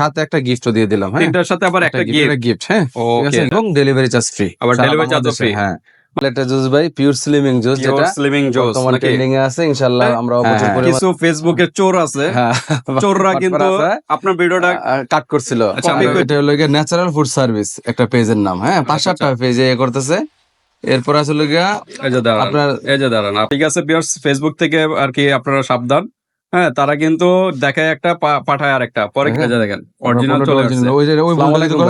সাথে একটা গিফটও দিয়ে দিলাম হ্যাঁ? তিনটার সাথে আবার একটা গিফট হ্যাঁ? ওকে এবং ডেলিভারি চার্জ ফ্রি আবার ও free। হ্যাঁ। জুস ভাই পিওর স্লিমিং জুস যেটা স্লিমিং জোস তোমার ট্রেন্ডিং এ আছে ইনশাআল্লাহ আমরা প্রচুর হ্যাঁ, কিছু ফেসবুকে চোর আছে। হ্যাঁ। চোররা কিন্তু আপনার ভিডিওটা কাট করছিল। আচ্ছা, আমি- এটা হলো গিয়ে ন্যাচারাল ফুড সার্ভিস একটা পেজের নাম হ্যাঁ? পাঁচ সাতটা পেজে এ করতেছে। এরপর আসলে গিয়া এই যে দাঁড়ান। আপনার এই যে দাঁড়ান। ঠিক আছে ফেসবুক থেকে আর কি আপনারা সাবধান। হ্যাঁ তারা কিন্তু দেখায় একটা পাঠায় আর একটা পরে হ্যাঁ। দেখেন। অরিজিনাল চলে আসছে।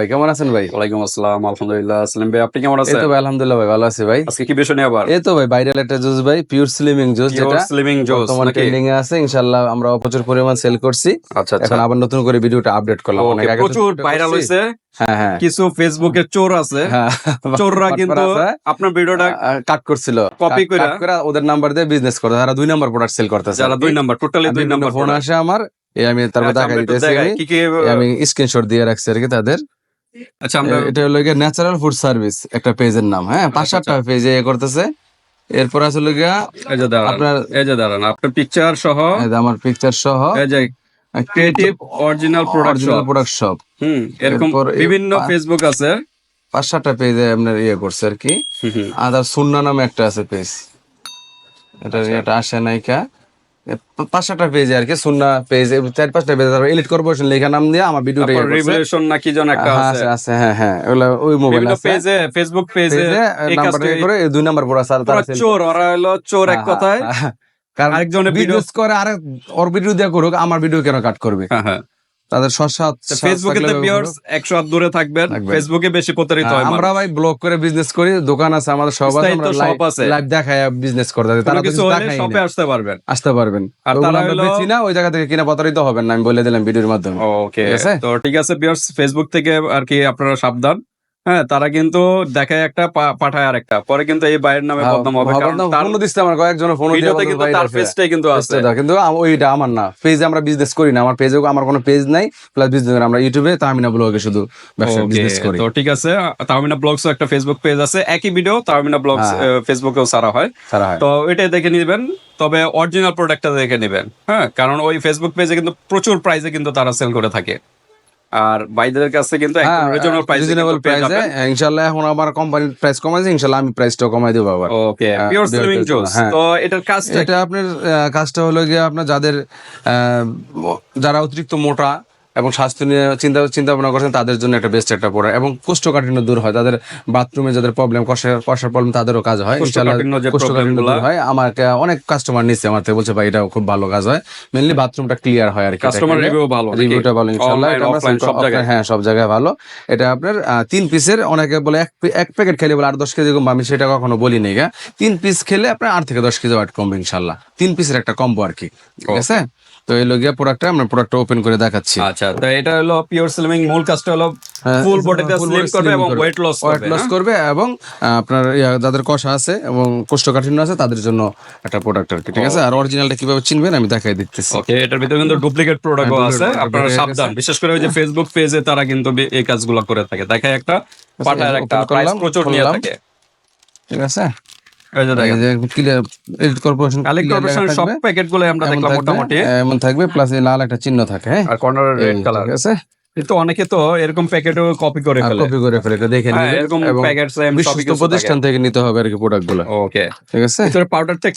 ভাই কেমন আছেন ভাই? ওয়ালাইকুম আসসালাম আলহামদুলিল্লাহ ভাই আপনি কেমন এই আছেন? তো ভাই আলহামদুলিল্লাহ ভাই ভালো আছি ভাই। আজকে কি বিষয় নিয়ে আবার? এই তো ভাই ভাইরাল একটা জুস ভাই পিওর স্লিমিং জুস যেটা। স্লিমিং জোস তোমার ট্রেন্ডিং এ আছে ইনশাআল্লাহ আমরা প্রচুর পরিমাণ সেল করছি। আচ্ছা আচ্ছা। এখন আবার নতুন করে ভিডিওটা আপডেট করলাম। অনেক আগে প্রচুর ভাইরাল। হয়েছে। হ্যাঁ হ্যাঁ। কিছু ফেসবুকে চোর আছে। হ্যাঁ। চোররা কিন্তু আপনার ভিডিওটা কাট করছিল। Cut করে ওদের নাম্বার দিয়ে বিজনেস করে তারা দুই নাম্বার প্রোডাক্ট সেল করতেছে। যারা দুই নাম্বার টোটালি দুই নাম্বার ফোন আসে আমার এই আমি তারপর আচ্ছা, দেখা দিতেছি আমি। স্ক্রিনশট দিয়ে রাখছি আর কি তাদের। আচ্ছা আমরা এটা হলো গিয়ে ন্যাচারাল ফুড সার্ভিস একটা পেজের নাম হ্যাঁ? পাঁচ সাতটা পেজে এ করতেছে। এরপর আসলে গিয়া এই যে দাঁড়ান আপনার এই যে দাঁড়ান আপনার পিকচার সহ এই যে আমার পিকচার সহ এই যে creative original product original product সব হুম এরকম বিভিন্ন ফেসবুক আছে। পাঁচ সাতটা পেজে আপনার ইয়ে করছে আর কি। আদার সুন্না নামে একটা আছে পেজ এটা। এটা আসে নাইকা পাঁচ সাতটা পেজে আর কি সুন্না পেজ চার পাঁচটা পেজ তারপর এলিট কর্পোরেশন লেখা নাম দিয়ে আমার ভিডিও রিভলিউশন না কি যেন একটা হ্যাঁ, আছে। আছে আছে হ্যাঁ হ্যাঁ ওগুলো ওই মোবাইল আছে। পেজে ফেসবুক পেজে নাম্বার করে দুই নাম্বার স্যার পুরো চোর ওরা হলো চোর এক কথায়। হ্যাঁ, কারণ আরেকজনের ভিডিও করে আরে ওর ভিডিও দিয়ে করুক আমার ভিডিও কেন কাট করবে? হ্যাঁ হ্যাঁ। তাদের সস্তা ফেসবুকে তো ভিউয়ার্স 100 হাত দূরে থাকবেন। ফেসবুকে বেশি প্রতারিত হয় আমরা ভাই ব্লগ করে বিজনেস করি দোকান আছে আমাদের সব আছে আমরা। লাইভ দেখায় বিজনেস করতে পারি। তারা কিছু দেখায় শপে আসতে পারবেন আসতে পারবেন আর তারা আমরা বেচি না ওই জায়গা থেকে কিনা প্রতারিত হবেন না আমি বলে দিলাম ভিডিওর মাধ্যমে ওকে? তো ঠিক আছে ভিউয়ার্স ফেসবুক থেকে আর কি আপনারা সাবধান হ্যাঁ তারা কিন্তু দেখায় একটা পাঠায় আর একটা পরে কিন্তু এই বাইরের নামে বদনাম হবে কারণ তার ফোন দিচ্ছে আমার কয়েকজন ফোন ভিডিওতে কিন্তু তার পেজটাই কিন্তু আছে। কিন্তু ওইটা আমার না। পেজে আমরা বিজনেস করি না আমার পেজে আমার কোনো পেজ নাই প্লাস বিজনেস আমরা ইউটিউবে তামিনা ব্লগে শুধু ব্যবসা বিজনেস করি। তো ঠিক আছে। তাহমিনা ব্লগস একটা ফেসবুক পেজ আছে। একই ভিডিও তাহমিনা ব্লগস। ফেসবুকেও সারা হয়। সারা হয়। তো এটাই দেখে নেবেন। তবে অরিজিনাল প্রোডাক্টটা দেখে নেবেন হ্যাঁ? কারণ ওই ফেসবুক পেজে কিন্তু প্রচুর প্রাইসে কিন্তু তারা সেল করে থাকে। আর বাইদের কাছে কিন্তু হ্যাঁ রিজনেবল প্রাইস রিজনেবল প্রাইসে ইনশাআল্লাহ এখন আমার কোম্পানির প্রাইস কমাইছে ইনশাআল্লাহ আমি প্রাইসটাও কমাই দেব আবার। Okay pure slimming juice. তো এটার কাজটা এটা আপনার কাজটা হলো গিয়ে আপনার যাদের আহ, যারা অতিরিক্ত মোটা এবং স্বাস্থ্য নিয়ে চিন্তা চিন্তা ভাবনা করছেন তাদের জন্য একটা বেস্ট একটা প্রোডাক্ট এবং কোষ্ঠকাঠিন্য দূর হয় তাদের বাথরুমে যাদের প্রবলেম কষার কষার প্রবলেম তাদেরও কাজ হয়। কোষ্ঠকাঠিন্য দূর হয়। আমাকে অনেক কাস্টমার নিচ্ছে আমার থেকে বলছে ভাই এটা খুব ভালো কাজ হয়। মেনলি বাথরুমটা ক্লিয়ার হয় আর কি কাস্টমার রিভিউ ভালো রিভিউটা ভালো ইনশাআল্লাহ। সব জায়গায়? হ্যাঁ সব জায়গায় ভালো। এটা আপনার তিন পিসের অনেকে বলে এক এক প্যাকেট খেলে বলে আট দশ কেজি কমবে? আমি সেটা কখনো বলি নাই গা। তিন পিস খেলে আপনার আট থেকে দশ কেজি ওয়াট কমবে ইনশাল্লাহ তিন পিসের একটা কম্বো আর কি ঠিক আছে? তো এই লগিয়া প্রোডাক্টটা আমরা প্রোডাক্টটা ওপেন করে দেখাচ্ছি। আচ্ছা তো এটা হলো পিওর স্লিমিং মূল কাজটা হলো ফুল বডিতে স্লিম করবে এবং ওয়েট লস করবে ওয়েট লস? করবে এবং আপনার যাদের কষা আছে এবং কোষ্ঠকাঠিন্য আছে তাদের জন্য একটা প্রোডাক্ট আর কি ঠিক আছে? আর অরিজিনালটা কীভাবে চিনবেন আমি দেখাই দিতেছি। ওকে এটার ভিতরে কিন্তু ডুপ্লিকেট প্রোডাক্টও হ্যাঁ, আছে আপনারা সাবধান বিশেষ করে ওই যে ফেসবুক পেজে তারা কিন্তু এই কাজগুলো করে থাকে। দেখায় একটা পাঠায় একটা প্রাইস প্রচুর নিয়ে থাকে। ঠিক আছে? এই যে দেখেন। Clear edit corporation collect corporation সব প্যাকেটগুলো আমরা দেখলাম মোটামুটি। এমন থাকবে প্লাস এই লাল একটা চিহ্ন থাকে হ্যাঁ? আর কর্নার রেড কালার আছে। কিন্তু অনেকে তো এরকম প্যাকেটও কপি করে ফেলে। কপি করে ফেলে দেখে হ্যাঁ, নিবে এরকম প্যাকেট সেম বিশ্বস্ত প্রতিষ্ঠান থেকে নিতে হবে আর কি প্রোডাক্টগুলো ওকে ঠিক আছে? ভিতরে পাউডারটা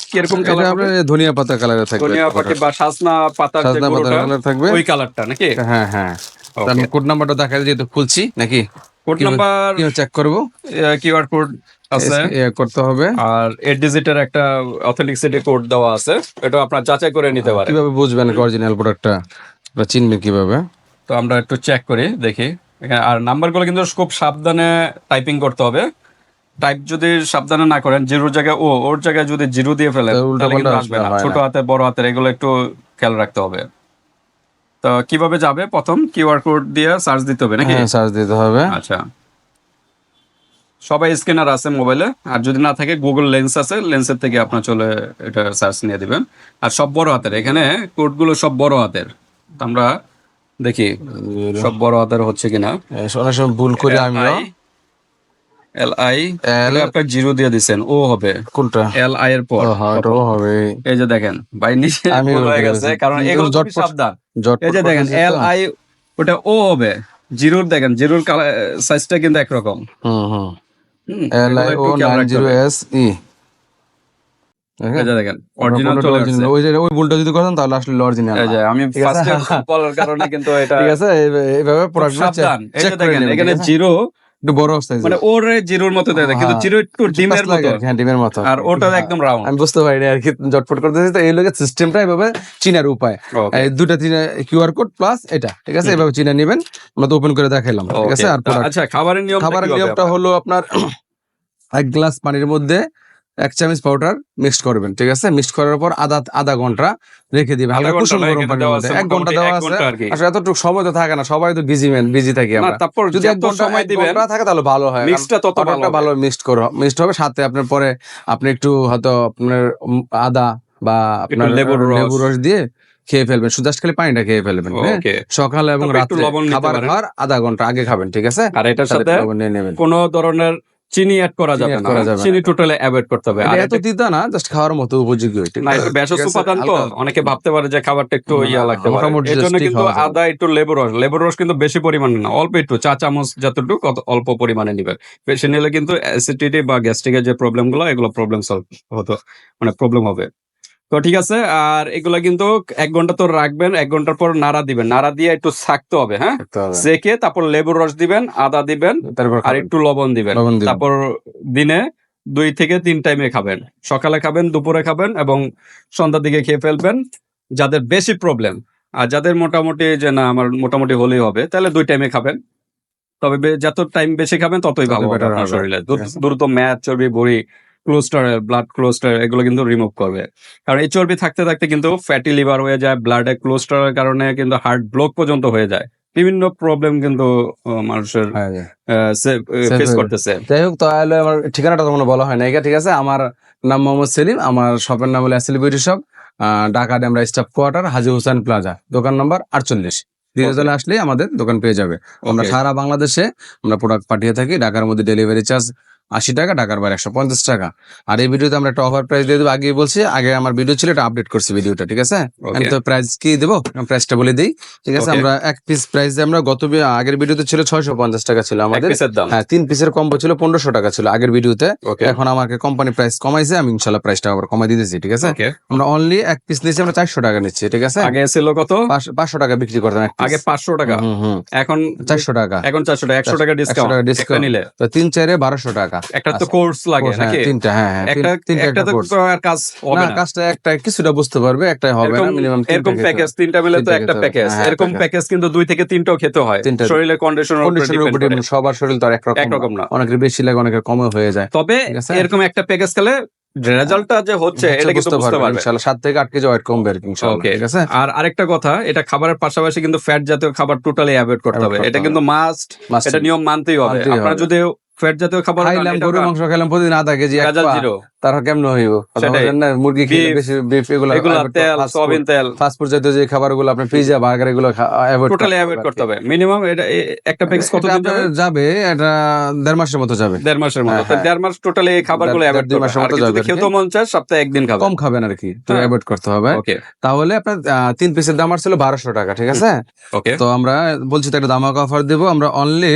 কালার ধনিয়া পাতা কালারে থাকবে। ধনিয়া পাতা বা সাজনা পাতার যে পাতা কালার থাকবে। ওই কালারটা নাকি? হ্যাঁ হ্যাঁ। তার কোড নাম্বারটা দেখা যায় যেহেতু খুলছি নাকি? কোড নাম্বার চেক করব? কিউআর কোড আছে। করতে হবে। আর এইট ডিজিটের একটা অথেন্টিসিটি কোড দেওয়া আছে। এটা আপনার যাচাই করে নিতে পারেন। কীভাবে বুঝবেন অরিজিনাল প্রোডাক্টটা আপনারা চিনবেন কীভাবে? তো আমরা একটু চেক করি দেখি। আর নাম্বারগুলো কিন্তু খুব সাবধানে টাইপিং করতে হবে। টাইপ যদি সাবধানে না করেন জিরোর জায়গায় ও ওর জায়গায় যদি জিরো দিয়ে ফেলেন তাহলে তাহলে কিন্তু আসবে না। ছোট হাতে বড় হাতের এগুলো একটু খেয়াল রাখতে হবে। তো কীভাবে যাবে প্রথম কিউআর কোড দিয়ে সার্চ দিতে হবে নাকি? হ্যাঁ সার্চ দিতে হবে। আচ্ছা। সবাই স্ক্যানার আছে মোবাইলে আর যদি না থাকে গুগল লেন্স আছে লেন্সের থেকে আপনার চলে এটা সার্চ নিয়ে দিবেন। আর সব বড় হাতের এখানে কোডগুলো সব বড় হাতের। আমরা দেখি সব বড় হাতের হচ্ছে কিনা। অনেক সময় ভুল করি আমিও। এল আই L- আপনার জিরো দিয়ে দিচ্ছেন ও হবে। কোনটা? এল আই এর পর। ও হবে। এই যে দেখেন ভাই নিচে হয়ে গেছে কারণ এগুলো সাবধান। এই যে দেখেন এল আই ওটা ও হবে। জিরোর দেখেন জিরোর সাইজটা কিন্তু একরকম। হুম হুম। L I O nine zero S E দেখেন? অরিজিনাল চলে আসছে। ওই যে ওই ভুলটা যদি করেন তাহলে আসলে অরিজিনাল এই যে আমি ঠিক বলার কারণে কিন্তু এটা ঠিক আছে এইভাবে প্রোডাক্ট চেক করে এখানে জিরো একটু বড় সাইজ মানে ওর জিরোর মতো কিন্তু হ্যাঁ। জিরো একটু ডিমের মতো। হ্যাঁ ডিমের মতো। আর ওটা একদম রাউন্ড আমি বুঝতে পারি আর কি জটপট করতেছি তো এই লোকের সিস্টেমটা এভাবে চিনার উপায়। এই দুটা তিন কিউআর কোড প্লাস এটা ঠিক আছে? এভাবে চিনা নেবেন আমরা তো ওপেন করে দেখাইলাম ঠিক আছে? আর আচ্ছা খাবারের নিয়ম খাবারের নিয়মটা হলো আপনার এক গ্লাস পানির মধ্যে এক চামচ পাউডার মিক্স করবেন ঠিক আছে? মিক্স করার পর আধা আধা ঘণ্টা রেখে দিবেন হালকা কুসুম গরম পানির মধ্যে। এক ঘণ্টা দেওয়া আছে। আসলে এতটুকু সময় তো থাকে না সবাই তো বিজি ম্যান বিজি থাকি আমরা। তারপর যদি এক ঘণ্টা সময় দিবেন ঘণ্টা থাকে তাহলে ভালো হয় মিক্সটা তত ভালো ভালো মিক্সড করো মিক্সড হবে। সাথে আপনার পরে আপনি একটু হয়তো আপনার আদা বা আপনার লেবুর রস। লেবু রস। দিয়ে খেয়ে ফেলবেন। শুধু just খালি পানিটা খেয়ে ফেলবেন হ্যাঁ? সকালে এবং রাত্রে খাবার খাওয়ার আধা ঘণ্টা আগে খাবেন ঠিক আছে? আর এটার সাথে সাথে নিয়ে নেবেন। কোনো ধরনের চিনি অ্যাড করা যাবে না। চিনি টোটালি অ্যাভয়েড করতে হবে। আর এত দিতা না জাস্ট খাওয়ার মতো উপযোগী ঠিক না এটা ভেষজ উপাদান তো। অনেকে ভাবতে পারে যে খাবারটা একটু ইয়া লাগতে পারে। এর জন্য কিন্তু আদা একটু লেবুর রস। লেবুর রস কিন্তু বেশি পরিমাণে না অল্প একটু চা চামচ যতটুকু কত অল্প পরিমাণে নিবেন। বেশি নিলে কিন্তু অ্যাসিডিটি বা গ্যাস্ট্রিকের যে প্রবলেমগুলো এগুলো প্রবলেম সলভ হতো মানে প্রবলেম হবে। তো ঠিক আছে আর এগুলা কিন্তু এক ঘণ্টা তো রাখবেন এক ঘণ্টার পর নাড়া দিবেন। নাড়া দিয়ে একটু থাকতে হবে হ্যাঁ? সেকে তারপর লেবুর রস দিবেন আদা দিবেন তারপর আর একটু লবণ দিবেন। তারপর দিনে দুই থেকে তিন টাইমে খাবেন। সকালে খাবেন দুপুরে খাবেন এবং সন্ধ্যার দিকে খেয়ে ফেলবেন যাদের বেশি প্রবলেম আর যাদের মোটামুটি যে না আমার মোটামুটি হলেই হবে তাহলে দুই টাইমে খাবেন। তবে যত টাইম বেশি খাবেন ততই ভালো। শরীরে। দ্রুত ম্যাচ চর্বি বড়ি ক্লোস্টার ব্লাড ক্লোস্টার এগুলো কিন্তু রিমুভ করবে। কারণ এই চর্বি থাকতে থাকতে কিন্তু ফ্যাটি লিভার হয়ে যায় ব্লাডে ক্লোস্টারের কারণে কিন্তু হার্ট ব্লক পর্যন্ত হয়ে যায়। বিভিন্ন প্রবলেম কিন্তু মানুষের। ফেস করতেছে। যাই হোক তাহলে আমার ঠিকানাটা তো কোনো বলা হয় না একা ঠিক আছে আমার নাম মোহাম্মদ সেলিম আমার শপের নাম হলো অ্যাসেলি beauty shop Dhaka Demra staff quarter Haji Hussain plaza দোকান নম্বর আটচল্লিশ। ডিজিটালে আসলেই আমাদের দোকান পেয়ে যাবে। আমরা সারা বাংলাদেশে আমরা প্রোডাক্ট পাঠিয়ে থাকি ঢাকার মধ্যে ডেলিভারি চার্জ আশি টাকা ঢাকার বাইরে একশো পঞ্চাশ টাকা। আর এই ভিডিওতে আমরা একটা অফার প্রাইস দিয়ে দেবো। আগে বলছি আগে আমার ভিডিও ছিল এটা আপডেট করছি ভিডিওটা ঠিক আছে? আমি তো প্রাইস কি দেবো? প্রাইসটা বলে দিই ঠিক আছে? আমরা এক পিস প্রাইস আমরা গত আগের ভিডিওতে ছিল ছয়শো পঞ্চাশ টাকা ছিল আমাদের। হ্যাঁ তিন পিসের কম্বো ছিল পনেরোশো টাকা ছিল আগের ভিডিওতে এখন আমাকে কোম্পানি প্রাইস কমাইছে আমি ইনশাল্লাহ প্রাইসটা আবার কমাই দিতেছি ঠিক আছে? আমরা অনলি এক পিস নিচ্ছি আমরা চারশো টাকা নিচ্ছি ঠিক আছে? আগে ছিল কত? পাঁচ- পাঁচশো টাকা বিক্রি করতাম আগে পাঁচশো টাকা। এখন চারশো টাকা। এখন চারশো টাকা একশো টাকা ডিসকাউন্ট ডিসকাউন্ট নিলে। তো তিন চারে বারোশো টাকা। একটা তো আচ্ছা। কোর্স লাগে হ্যাঁ, নাকি? তিনটা হ্যাঁ হ্যাঁ একটা তিনটা একটা একটা তো কাজ হবে না কাজটা একটা কিছুটা বুঝতে পারবে একটাই হবে না মিনিমাম এরকম প্যাকেজ তিনটা মিলে তো একটা প্যাকেজ এরকম প্যাকেজ কিন্তু দুই থেকে তিনটাও খেতে হয়। শরীরের কন্ডিশনের উপর depend, সবার শরীর তো আর একরকম না। অনেকের বেশি লাগে অনেকের কমও হয়ে যায়। তবে এরকম একটা প্যাকেজ খেলে রেজাল্টটা যে হচ্ছে এটা কিন্তু বুঝতে পারবে। ইনশাআল্লাহ সাত থেকে আট কেজি ওয়েট কমবে ইনশাআল্লাহ ঠিক আছে? আর আরেকটা কথা এটা খাবারের পাশাপাশি কিন্তু ফ্যাট জাতীয় খাবার টোটালি অ্যাভয়েড করতে হবে। এটা কিন্তু মাস্ট এটা নিয়ম মানতেই হবে। আপনারা। যদি ফ্যাট জাতীয় খাবার খাইলাম গরু মাংস খাইলাম প্রতিদিন আধা কেজি তার কেমন হইব? না মুরগি খেলে বেশি বিফ এগুলো তেল সয়াবিন তেল। ফাস্ট ফুড জাতীয় যে খাবারগুলো আপনি পিজা বার্গার এগুলো অ্যাভয়েড টোটালি অ্যাভয়েড করতে হবে। মিনিমাম এটা একটা প্যাকেজ কত দিন যাবে? এটা দেড় মাসের মতো যাবে। দেড় মাসের মতো। হ্যাঁ, তো হ্যাঁ। দেড় মাস টোটালি এই খাবারগুলো অ্যাভয়েড দুই মাসের মতো যাবে। খেতে মন চায় সপ্তাহে একদিন খাবে। কম খাবেন আর কি হ্যাঁ। অ্যাভয়েড করতে হবে। তাহলে আপনার তিন পিসের দাম আর ছিল বারোশো টাকা ঠিক আছে? তো আমরা বলছি তো একটা দামাক অফার দেবো। আমরা অনলি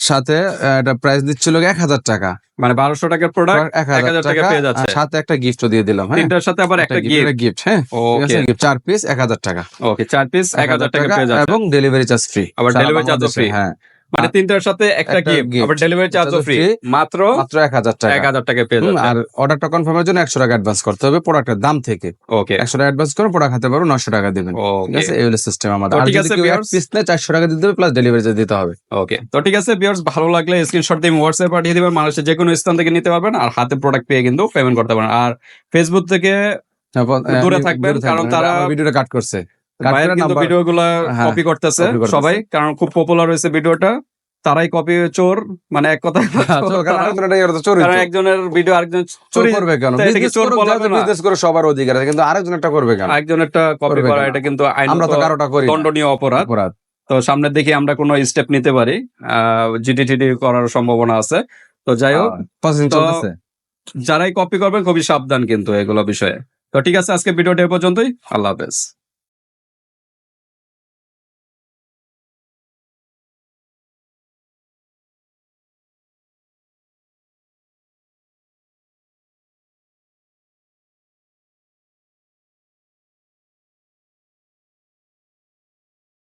সাথে একটা এটা প্রাইস দিচ্ছিল এক হাজার টাকা। মানে বারোশো টাকার প্রোডাক্ট এক হাজার 1000 টাকা টাকা পেয়ে যাচ্ছে। সাথে একটা গিফটও দিয়ে দিলাম হ্যাঁ? তিনটার সাথে আবার একটা গিফট গিফট হ্যাঁ? ওকে চার পিস এক হাজার টাকা। ওকে চার পিস এক হাজার টাকা পেয়ে যাচ্ছে। এবং ডেলিভারি চার্জ ফ্রি আবার ডেলিভারি চার্জ ফ্রি হ্যাঁ। মানে তিনটার সাথে একটা গিফট আবার ডেলিভারি চার্জও ফ্রি মাত্র মাত্র এক হাজার টাকা। এক হাজার টাকা পেয়ে যাচ্ছে আর অর্ডারটা কনফার্মের জন্য একশো টাকা অ্যাডভান্স করতে হবে প্রোডাক্টের দাম থেকে। ওকে একশো টাকা অ্যাডভান্স করে প্রোডাক্ট হাতে পারো নশো টাকা দিবেন। ঠিক আছে? এই হলো সিস্টেম আমাদের। আর যদি কেউ এক পিস নেয় চারশো টাকা দিতে হবে প্লাস ডেলিভারি চার্জ দিতে হবে। ওকে তো ঠিক আছে ভিউয়ার্স ভালো লাগলে স্ক্রিনশট দিয়ে হোয়াটসঅ্যাপ পাঠিয়ে দিবেন। মানুষের যে কোনো স্থান থেকে নিতে পারবেন আর হাতে প্রোডাক্ট পেয়ে কিন্তু পেমেন্ট করতে পারবেন। আর ফেসবুক থেকে তারপর, দূরে থাকবেন, কারণ তারা- ভিডিওটা কাট করছে। ভাইয়ের কিন্তু নাম্বার- ভিডিও গুলা হ্যাঁ, কপি করতেছে সবাই কারণ খুব পপুলার হয়েছে ভিডিওটা। তারাই কপি চোর মানে এক কথা হ্যাঁ, আরেকজন। একজনের ভিডিও আরেকজন চোর করবে কেন? চোর। বিজনেস করে সবার অধিকার আছে কিন্তু আরেকজন একটা করবে কেন? আরেকজনেরটা কপি করবে করা এটা কিন্তু আইন আমরা তো কারোটা করি দণ্ডনীয় অপরাধ। অপরাধ। তো সামনে দেখি আমরা কোনো স্টেপ নিতে পারি। জিটি টিটি করার সম্ভাবনা আছে। তো যাই হোক যারাই কপি করবেন খুবই সাবধান কিন্তু এগুলো বিষয়ে। তো ঠিক আছে আজকে ভিডিওটা এ পর্যন্তই। আল্লাহ হাফেজ।